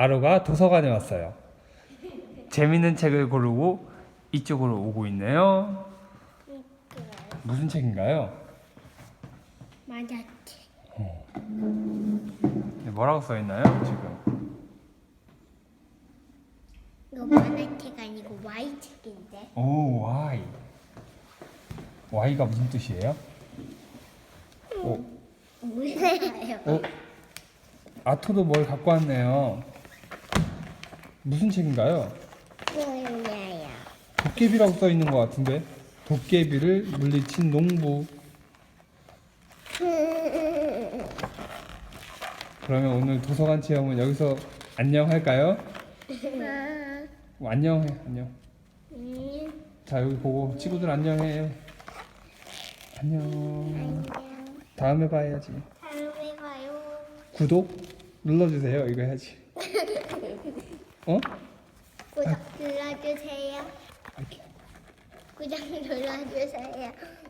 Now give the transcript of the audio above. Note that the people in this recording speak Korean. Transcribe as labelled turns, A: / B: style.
A: 아로가 도서관에 왔어요. 재밌는 책을 고르고 이쪽으로 오고 있네요. 무슨 책인가요?
B: 맞았지.
A: 네, 뭐라고 써 있나요? 지금.
B: 이거 만화책 아니고 Y책인데.
A: 오, Y. Y가 무슨 뜻이에요? 오,
B: 몰라요.
A: 어? 아토도 뭘 갖고 왔네요. 무슨 책인가요?
B: 몰라요.
A: 도깨비라고 써 있는 것 같은데. 도깨비를 물리친 농부. 그러면 오늘 도서관 체험은 여기서 안녕할까요?
B: 아,
A: 어, 안녕해, 안녕.
B: 음,
A: 자 여기 보고 친구들 안녕해. 안녕.
B: 안녕.
A: 다음에 봐야지.
B: 다음에 봐요.
A: 구독 눌러주세요. 이거 해야지. 어?
B: 구독 눌러주세요. 구독 눌러주세요.